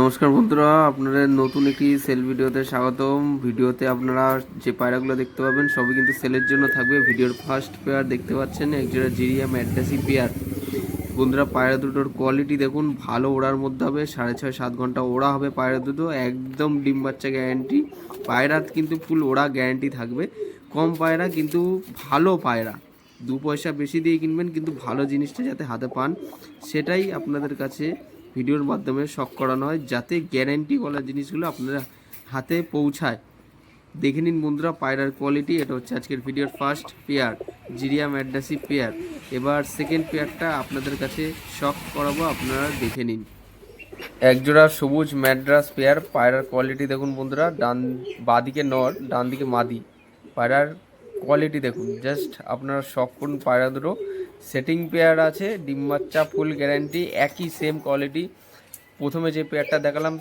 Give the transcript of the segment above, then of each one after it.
নমস্কার বন্ধুরা, আপনাদের নতুন একটি সেল ভিডিওতে স্বাগতম। ভিডিওতে আপনারা যে পায়রাগুলো দেখতে পাবেন, সবই কিন্তু সেলের জন্য থাকবে। ভিডিওর ফার্স্ট পেয়ার দেখতে পাচ্ছেন, একজোড়া জিরিয়া ম্যাড্রাসি পেয়ার বন্ধুরা, পায়রা দুটোর কোয়ালিটি দেখুন, ভালো ওড়ার মধ্যে হবে, সাড়ে ছয়, সাত ঘণ্টা ওড়া হবে পায়রা দুটো, একদম ডিম বাচ্চা গ্যারান্টি পায়রা কিন্তু ফুল ওড়া গ্যারান্টি থাকবে। কম পায়রা কিন্তু ভালো পায়রা। দু পয়সা বেশি দিয়ে কিনবেন, কিন্তু ভালো জিনিসটা যাতে হাতে পান, সেটাই আপনাদের কাছে ভিডিওর মাধ্যমে শখ করানো হয় যাতে গ্যারেন্টি বলা জিনিসগুলো আপনারা হাতে পৌঁছায়। দেখে নিন বন্ধুরা পায়রার কোয়ালিটি এটা হচ্ছে আজকের ভিডিওর ফার্স্ট পেয়ার জিরিয়া ম্যাডাসি পেয়ার এবার সেকেন্ড পেয়ারটা আপনাদের কাছে শখ করাবো, আপনারা দেখে নিন। একজোড়া সবুজ ম্যাড্রাস পেয়ার পায়রার কোয়ালিটি দেখুন বন্ধুরা, ডান বাদিকে নর, ডান দিকে মাদি। পায়রার কোয়ালিটি দেখুন জাস্ট আপনার করুন পায়রা দুটো সেটিং পেয়ার আছে, ডিম বাচ্চা ফুল গ্যারান্টি একই সেম কোয়ালিটি প্রথমে যে পেয়ারটা দেখালাম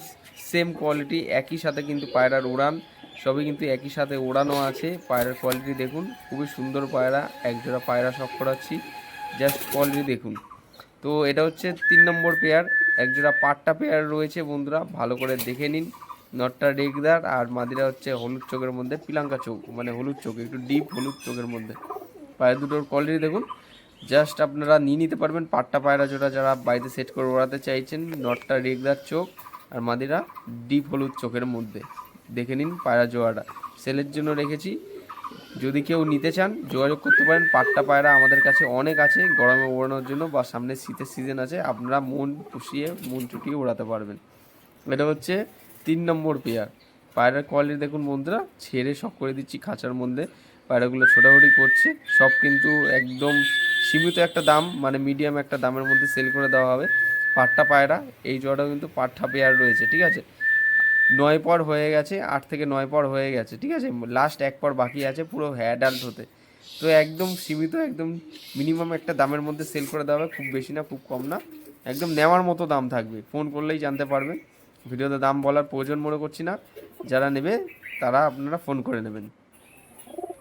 সেম কোয়ালিটি একই সাথে কিন্তু পায়রার উড়ান সবই কিন্তু একই সাথে ওড়ানো আছে, পায়রার কোয়ালিটি দেখুন, খুবই সুন্দর পায়রা, একজোড়া পায়রা শখ করাচ্ছি জাস্ট কোয়ালিটি দেখুন। তো এটা হচ্ছে তিন নম্বর পেয়ার একজোড়া পাট্টা পেয়ার রয়েছে বন্ধুরা, ভালো করে দেখে নিন। নটটা রেগদার আর মাদিরা হচ্ছে হলুদ চোখের মধ্যে, পিলাঙ্কা চোখ মানে হলুদ চোখ, একটু ডিপ হলুদ চোখের মধ্যে। পায়ের দুটোর কোয়ালিটি দেখুন। জাস্ট আপনারা নিয়ে নিতে পারবেন পাট্টা পায়রা জোড়া যারা বাড়িতে সেট করে ওড়াতে চাইছেন, নটটা রেগদার চোখ আর মাদিরা ডিপ হলুদ চোখের মধ্যে। দেখে নিন পায়রা জোড়াটা সেলের জন্য রেখেছি। যদি কেউ নিতে চান, যোগাযোগ করতে পারেন। পাট্টা পায়রা আমাদের কাছে অনেক আছে, গরমে ওড়ানোর জন্য বা সামনে শীতের সিজন আছে, আপনারা মন পুষিয়ে, মন চুটিয়ে ওড়াতে পারবেন। এটা হচ্ছে তিন নম্বর পেয়ার। পায়রার কোয়ালিটি দেখুন বন্ধুরা, ছেড়ে সব করে দিচ্ছি খাঁচার মধ্যে। পায়রাগুলো ছোটাছুটি করছে। সব কিন্তু একদম সীমিত একটা দাম মানে মিডিয়াম একটা দামের মধ্যে সেল করে দেওয়া হবে। পাট্টা পায়রা, এই জোড়াটাও কিন্তু পাট্টা পেয়ার রয়েছে, ঠিক আছে? নয় পর হয়ে গেছে, আট থেকে নয় পর হয়ে গেছে, ঠিক আছে? লাস্ট এক পর বাকি আছে পুরো অ্যাডাল্ট হতে। তো একদম সীমিত, একদম মিনিমাম একটা দামের মধ্যে সেল করে দেওয়া হবে, খুব বেশি না, খুব কম না। একদম নেওয়ার মতো দাম থাকবে। ফোন করলেই জানতে পারবেন ভিডিওতে দাম বলার প্রয়োজন মনে করছি না। যারা নেবে, তারা আপনারা ফোন করে নেবেন।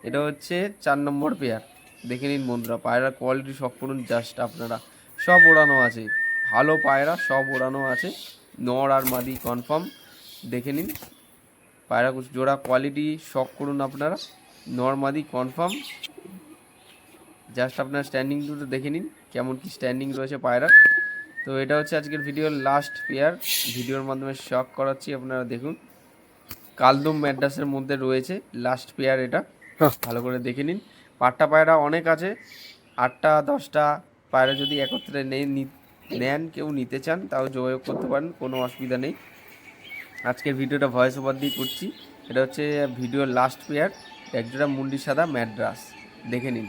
এটা হচ্ছে চার নম্বর পেয়ার দেখে নিন বন্ধুরা, পায়রার কোয়ালিটি সব করুন জাস্ট আপনারা। সব ওড়ানো আছে। ভালো পায়রা, সব ওড়ানো আছে। নর আর মাদি কনফার্ম দেখে নিন। পায়রা কুচ- জোড়া কোয়ালিটি শখ করুন আপনারা। নর মাদি কনফার্ম জাস্ট আপনার স্ট্যান্ডিং দুটো দেখে নিন, কেমন কি স্ট্যান্ডিং রয়েছে পায়রার। তো এটা হচ্ছে আজকের ভিডিওর লাস্ট পেয়ার ভিডিওর মাধ্যমে শখ করাচ্ছি আপনারা দেখুন। কালদুম ম্যাড্রাসের মধ্যে রয়েছে লাস্ট পেয়ার এটা। ভালো করে দেখে নিন। পাট্টা পায়রা অনেক আছে। আটটা দশটা পায়রা যদি একত্রে নেই নেন কেউ নিতে চান তাও যোগাযোগ করতে পারেন কোনো অসুবিধা নেই। আজকের ভিডিওটা ভয়েস ওভার দিয়ে করছি। এটা হচ্ছে ভিডিওর লাস্ট পেয়ার একজোড়া মুন্ডি সাদা ম্যাড্রাস দেখে নিন।